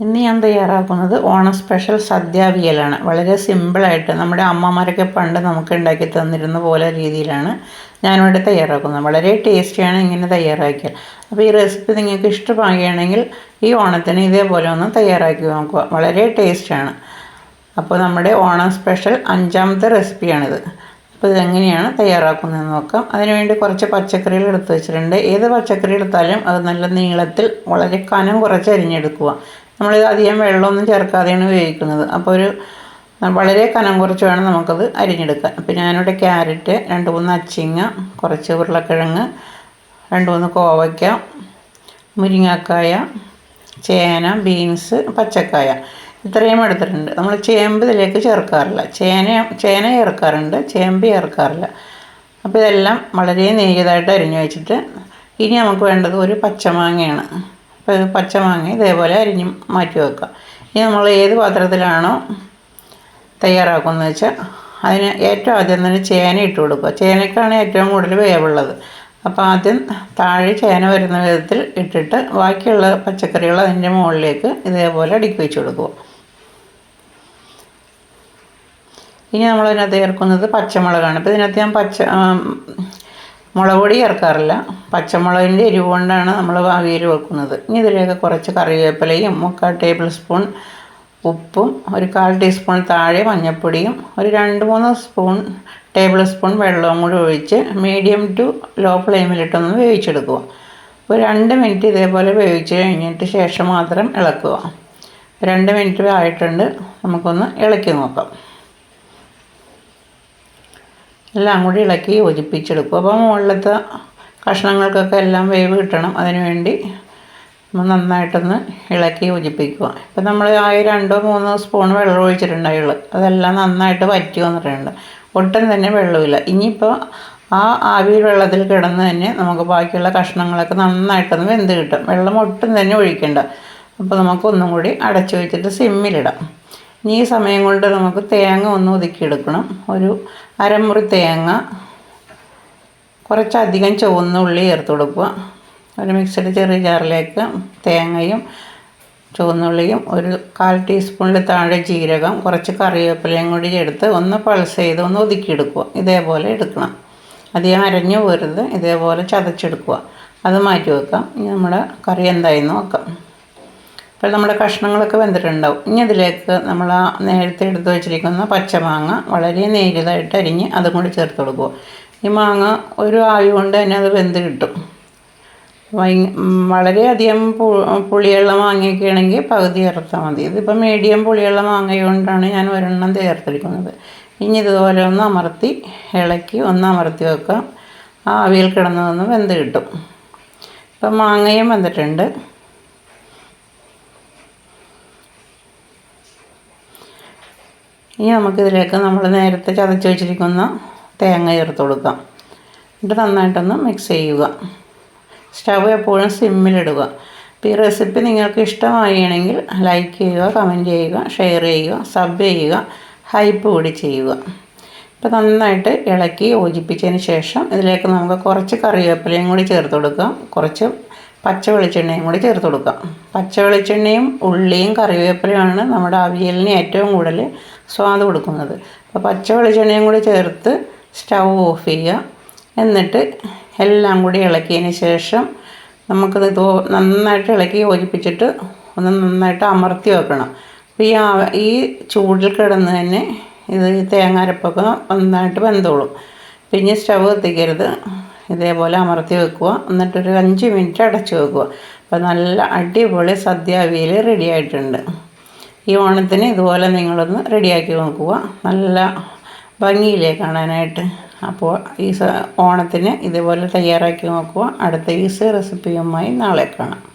ഇന്ന് ഞാൻ തയ്യാറാക്കുന്നത് ഓണം സ്പെഷ്യൽ സദ്യാവിയലാണ് വളരെ സിമ്പിളായിട്ട് നമ്മുടെ അമ്മമാരൊക്കെ പണ്ട് നമുക്ക് ഉണ്ടാക്കി തന്നിരുന്ന പോലെ രീതിയിലാണ് ഞാനിവിടെ തയ്യാറാക്കുന്നത്. വളരെ ടേസ്റ്റിയാണ് ഇങ്ങനെ തയ്യാറാക്കിയത് അപ്പോൾ ഈ റെസിപ്പി നിങ്ങൾക്ക് ഇഷ്ടമാകുകയാണെങ്കിൽ ഈ ഓണത്തിന് ഇതേപോലെ ഒന്ന് തയ്യാറാക്കി നോക്കുക. വളരെ ടേസ്റ്റാണ് അപ്പോൾ നമ്മുടെ ഓണം സ്പെഷ്യൽ അഞ്ചാമത്തെ റെസിപ്പിയാണിത് അപ്പോൾ ഇതെങ്ങനെയാണ് തയ്യാറാക്കുന്നതെന്ന് നോക്കാം. അതിനുവേണ്ടി കുറച്ച് പച്ചക്കറികൾ എടുത്ത് വെച്ചിട്ടുണ്ട്. ഏത് പച്ചക്കറി എടുത്താലും അത് നല്ല നീളത്തിൽ വളരെ കനം കുറച്ച് അരിഞ്ഞെടുക്കുക. നമ്മൾ അധികം വെള്ളമൊന്നും ചേർക്കാതെയാണ് ഉപയോഗിക്കുന്നത്. അപ്പോൾ ഒരു വളരെ കനം കുറച്ച് വേണം നമുക്കത് അരിഞ്ഞെടുക്കാൻ. അപ്പോൾ ഞാനിവിടെ ക്യാരറ്റ് രണ്ട് മൂന്ന് അച്ചിങ്ങ കുറച്ച് ഉരുളക്കിഴങ്ങ് രണ്ട് മൂന്ന് കോവയ്ക്ക മുരിങ്ങക്കായ ചേന ബീൻസ് പച്ചക്കായ ഇത്രയും എടുത്തിട്ടുണ്ട്. നമ്മൾ ചേമ്പ് ഇതിലേക്ക് ചേർക്കാറില്ല. ചേന ചേന ചേർക്കാറുണ്ട് ചേമ്പ് ചേർക്കാറില്ല. അപ്പോൾ ഇതെല്ലാം വളരെ നേരിയതായിട്ട് അരിഞ്ഞു വെച്ചിട്ട് ഇനി നമുക്ക് വേണ്ടത് ഒരു പച്ചമാങ്ങയാണ്. അപ്പോൾ പച്ചമാങ്ങ ഇതേപോലെ അരിഞ്ഞ് മാറ്റി വെക്കുക. ഇനി നമ്മൾ ഏത് പാത്രത്തിലാണോ തയ്യാറാക്കുന്നത് വെച്ചാൽ അതിന് ഏറ്റവും ആദ്യം തന്നെ ചേന ഇട്ട് കൊടുക്കുക. ചേനക്കാണ് ഏറ്റവും കൂടുതൽ വേവുള്ളത്. അപ്പോൾ ആദ്യം താഴെ ചേന വരുന്ന വിധത്തിൽ ഇട്ടിട്ട് ബാക്കിയുള്ള പച്ചക്കറികൾ അതിന്റെ മുകളിലേക്ക് ഇതേപോലെ അടുക്കി വെച്ച് കൊടുക്കുക. ഇനി നമ്മളതിനകത്ത് ചേർക്കുന്നത് പച്ചമുളകാണ്. ഇപ്പോൾ ഇതിനകത്ത് ഞാൻ പച്ച മുളക് പൊടി ചേർക്കാറില്ല. പച്ചമുളകിന്റെ എരിവ് കൊണ്ടാണ് നമ്മൾ അവിയൽ വെക്കുന്നത്. ഇനി ഇതിലേക്ക് കുറച്ച് കറിവേപ്പിലയും മുക്കാൽ ടേബിൾ സ്പൂൺ ഉപ്പും ഒരു കാൽ ടീസ്പൂൺ താഴെ മഞ്ഞൾപ്പൊടിയും ഒരു രണ്ട് മൂന്ന് സ്പൂൺ ടേബിൾ സ്പൂൺ വെള്ളവും കൂടി ഒഴിച്ച് മീഡിയം ടു ലോ ഫ്ലെയിമിലിട്ടൊന്ന് വേവിച്ചെടുക്കുക. ഇപ്പോൾ രണ്ട് മിനിറ്റ് ഇതേപോലെ വേവിച്ച് കഴിഞ്ഞിട്ട് ശേഷം മാത്രം ഇളക്കുക. രണ്ട് മിനിറ്റ് ആയിട്ടുണ്ട്. നമുക്കൊന്ന് ഇളക്കി നോക്കാം. എല്ലാം കൂടി ഇളക്കി യോജിപ്പിച്ചെടുക്കും. അപ്പോൾ മുകളിലത്തെ കഷ്ണങ്ങൾക്കൊക്കെ എല്ലാം വേവ് കിട്ടണം. അതിന് വേണ്ടി നന്നായിട്ടൊന്ന് ഇളക്കി യോജിപ്പിക്കുക. ഇപ്പം നമ്മൾ ആ രണ്ടോ മൂന്നോ സ്പൂൺ വെള്ളം ഒഴിച്ചിട്ടുണ്ടായുള്ളു അതെല്ലാം നന്നായിട്ട് വറ്റി വന്നിട്ടുണ്ട്. ഒട്ടും തന്നെ വെള്ളമില്ല. ഇനിയിപ്പോൾ ആ ആവി വെള്ളത്തിൽ കിടന്ന് തന്നെ നമുക്ക് ബാക്കിയുള്ള കഷ്ണങ്ങളൊക്കെ നന്നായിട്ടൊന്ന് വെന്ത് കിട്ടും. വെള്ളം ഒട്ടും തന്നെ ഒഴിക്കേണ്ട. അപ്പോൾ നമുക്ക് ഒന്നും കൂടി അടച്ചു വെച്ചിട്ട് സിമ്മിലിടാം. ഈ സമയം കൊണ്ട് നമുക്ക് തേങ്ങ ഒന്ന് ഒതുക്കിയെടുക്കണം. ഒരു അരമുറി തേങ്ങ കുറച്ചധികം ചുവന്ന ഉള്ളി ചേർത്ത് കൊടുക്കുക. ഒരു മിക്സഡ് ചെറിയ ചാറിലേക്ക് തേങ്ങയും ചുവന്നുള്ളിയും ഒരു കാൽ ടീസ്പൂണിൽ താഴെ ജീരകം കുറച്ച് കറിവേപ്പിലയും കൂടി എടുത്ത് ഒന്ന് പൾസ് ചെയ്ത് ഒന്ന് ഒതുക്കിയെടുക്കുക. ഇതേപോലെ എടുക്കണം. അധികം അരഞ്ഞു പോരുത് ഇതേപോലെ ചതച്ചെടുക്കുക. അത് മാറ്റി വെക്കാം. ഇനി നമ്മുടെ കറി എന്തായി നോക്കാം. അപ്പോൾ നമ്മുടെ കഷ്ണങ്ങളൊക്കെ വെന്തിട്ടുണ്ടാവും. ഇനി അതിലേക്ക് നമ്മൾ ആ നേരത്തെ എടുത്ത് വെച്ചിരിക്കുന്ന പച്ചമാങ്ങ വളരെ നേരിയതായിട്ട് അരിഞ്ഞ് അതും കൂടി ചേർത്ത് കൊടുക്കുക. ഈ മാങ്ങ ഒരു ആവി കൊണ്ട് തന്നെ അത് വെന്ത് കിട്ടും. വളരെയധികം പു പുളിയുള്ള മാങ്ങയൊക്കെ ആണെങ്കിൽ പകുതി ചേർത്താൽ മതി. ഇതിപ്പോൾ മീഡിയം പുളിയുള്ള മാങ്ങ കൊണ്ടാണ് ഞാൻ ഒരെണ്ണം ചേർത്തിരിക്കുന്നത്. ഇനി ഇതുപോലെ ഒന്ന് അമർത്തി ഇളക്കി ഒന്ന് അമർത്തി വെക്കാം. ആവിയിൽ കിടന്നതൊന്ന് വെന്ത് കിട്ടും. ഇപ്പം മാങ്ങയും വെന്തിട്ടുണ്ട്. ഇനി നമുക്കിതിലേക്ക് നമ്മൾ നേരത്തെ ചതച്ച് വെച്ചിരിക്കുന്ന തേങ്ങ ചേർത്ത് കൊടുക്കാം. എന്നിട്ട് നന്നായിട്ടൊന്ന് മിക്സ് ചെയ്യുക. സ്റ്റവ് എപ്പോഴും സിമ്മിലിടുക അപ്പോൾ ഈ റെസിപ്പി നിങ്ങൾക്ക് ഇഷ്ടമാവുകയാണെങ്കിൽ ലൈക്ക് ചെയ്യുക കമന്റ് ചെയ്യുക ഷെയർ ചെയ്യുക സബ് ചെയ്യുക ഹൈപ്പ് കൂടി ചെയ്യുക. ഇപ്പോൾ നന്നായിട്ട് ഇളക്കി യോജിപ്പിച്ചതിന് ശേഷം ഇതിലേക്ക് നമുക്ക് കുറച്ച് കറിവേപ്പിലയും കൂടി ചേർത്ത് കൊടുക്കാം. കുറച്ച് പച്ച വെളിച്ചെണ്ണയും കൂടി ചേർത്ത് കൊടുക്കാം. പച്ച വെളിച്ചെണ്ണയും ഉള്ളിയും കറിവേപ്പിലയുമാണ് നമ്മുടെ അവിയലിന് ഏറ്റവും കൂടുതൽ സ്വാദ് കൊടുക്കുന്നത്. അപ്പോൾ പച്ച വെളിച്ചെണ്ണയും കൂടി ചേർത്ത് സ്റ്റൗ ഓഫ് ചെയ്യുക. എന്നിട്ട് എല്ലാം കൂടി ഇളക്കിയതിന് ശേഷം നമുക്കത് തോ നന്നായിട്ട് ഇളക്കി യോജിപ്പിച്ചിട്ട് ഒന്ന് നന്നായിട്ട് അമർത്തി വെക്കണം. അപ്പോൾ ഈ ഈ ചൂടിൽ കിടന്ന് തന്നെ ഇത് തേങ്ങാരപ്പൊക്കെ നന്നായിട്ട് വെന്തോളും. പിന്നെ സ്റ്റവ് കത്തിക്കരുത്. ഇതേപോലെ അമർത്തി വെക്കുക. എന്നിട്ടൊരു അഞ്ച് മിനിറ്റ് അടച്ചു വെക്കുക. അപ്പോൾ നല്ല അടിപൊളി സദ്യ അവിയൽ റെഡി ആയിട്ടുണ്ട്. ഈ ഓണത്തിന് ഇതുപോലെ നിങ്ങളൊന്ന് റെഡിയാക്കി നോക്കുക. നല്ല ഭംഗിയില്ലേ കാണാനായിട്ട്. അപ്പോൾ ഈ ഓണത്തിന് ഇതുപോലെ തയ്യാറാക്കി നോക്കുക. അടുത്ത ഈസ് റെസിപ്പിയുമായി നാളെ കാണാം.